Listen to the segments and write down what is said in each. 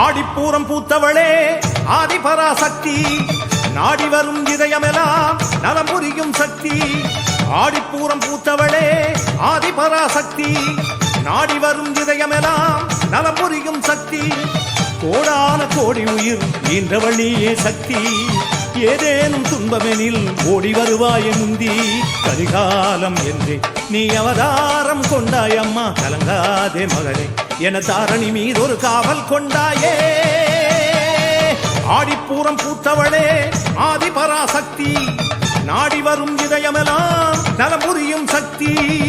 ஆடிப்பூரம் பூத்தவளே ஆதிபராசக்தி. நாடி வரும் இதயமெல்லாம் நலம் புரியும் சக்தி. ஆடிப்பூரம் பூத்தவளே ஆதிபராசக்தி. நாடி வரும் இதயமெல்லாம் நலம் புரியும் சக்தி. கோடான கோடி உயிர் ஈன்றவழியே சக்தி. ஏதேனும் துன்பமெனில் ஓடி வருவாய முந்தி கரிகாலம் என்றே. நீ அவதாரம் கொண்டாயம்மா கலங்காதே மகனே என தாரணி மீது ஒரு காவல் கொண்டாயே. ஆடிப்பூரம் பூத்தவளே ஆதிபராசக்தி. நாடி வரும் இதயமெல்லாம் நலமுறியும் சக்தி.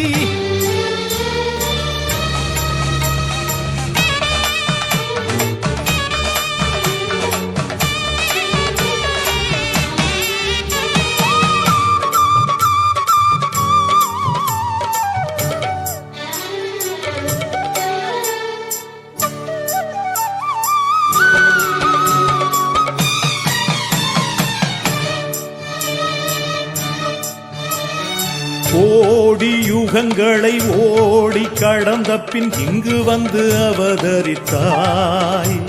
கோடி யுகங்களை ஓடி கடந்த பின் இங்கு வந்து அவதரித்தாய்.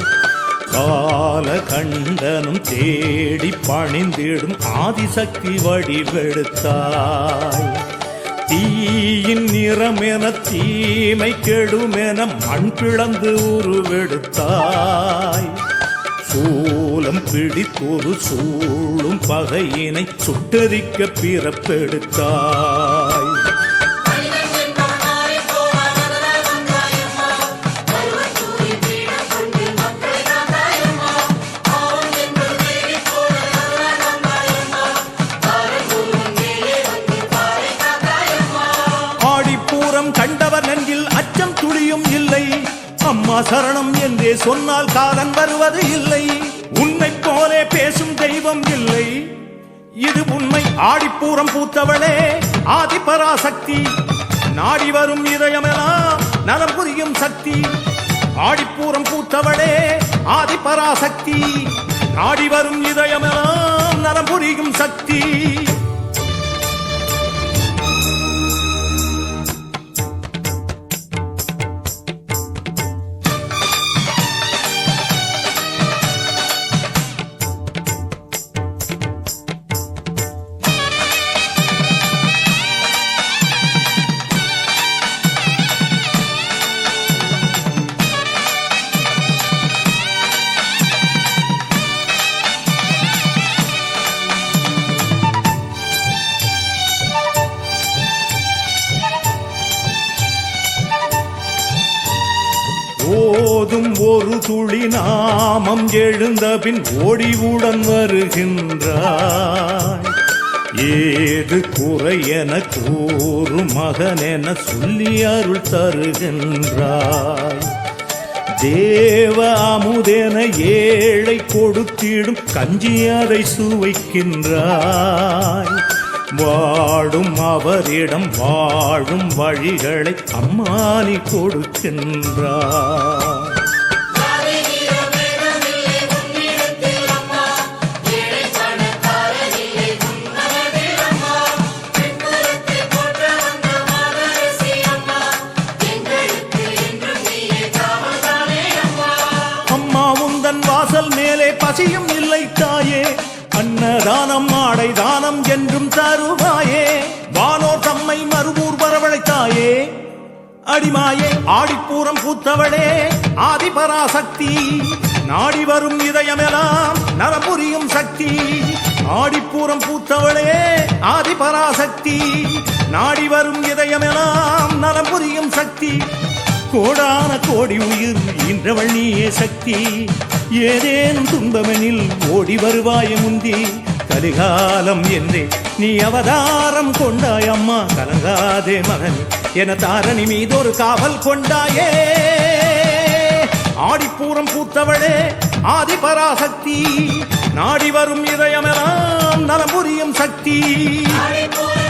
கால கண்டனும் தேடி பணிந்திடும் ஆதிசக்தி வடிவெடுத்தாய். தீயின் நிறமென தீமை கெடுமென மண் பிளந்து உருவெடுத்தாய். சூலம் பிடித்தொரு சூழும் பகையினை சுட்டரிக்க பிறப்பெடுத்தாய். அம்மா சரணம் என்றே சொன்னால் காலன் வருவது இல்லை. உன்னை போலே பேசும் தெய்வம் இல்லை. இது உண்மை ஆடிப்பூரம் பூத்தவளே ஆதிபராசக்தி. நாடி வரும் இதயமெல்லாம் நலம் புரியும் சக்தி. ஆடிப்பூரம் பூத்தவளே ஆதிபராசக்தி. நாடி வரும் இதயமெல்லாம் நலம் புரியும் சக்தி. ஓதும் ஒரு துளி நாமம் எழுந்த பின் ஓடிவுடன் வருகின்றாய். ஏது குறை என கூறு மகனென சொல்லி அருள் தருகின்றாய். தேவ அமுதென ஏழை கொடுத்திடும் கஞ்சி அதை சுவைக்கின்றாய். வாடும் அவரிடம் வாழும் வழிகளை அம்மானி கொடுக்கின்றார். அன்னதானம் ஆடை தானம் என்றும் தருவாயே. வானோர் தம்மை மறுபூர் வரவழைத்தாயே. அடிமாயே ஆடிப்பூரம் பூத்தவளே. ஆதிபராசக்தி நாடி வரும் இதயமெல்லாம் நரபுரியும் சக்தி. ஆடிப்பூரம் பூத்தவளே ஆதிபராசக்தி நாடி வரும் இதயமெல்லாம் நரபுரியும் சக்தி. கோடான கோடி உயிர் இன்றவள் நீயே சக்தி. ஏதேனும் துன்பமெனில் ஓடி வருவாய முந்தி. கலிகாலம் என்றே நீ அவதாரம் கொண்டாய் அம்மா. கலங்காதே மகன் என தாரணி மீதொரு காவல் கொண்டாயே. ஆடிப்பூரம் பூத்தவளே ஆதிபராசக்தி நாடி வரும் இதயமெல்லாம் நலம் புரியும் சக்தி. ஆடிப்பூர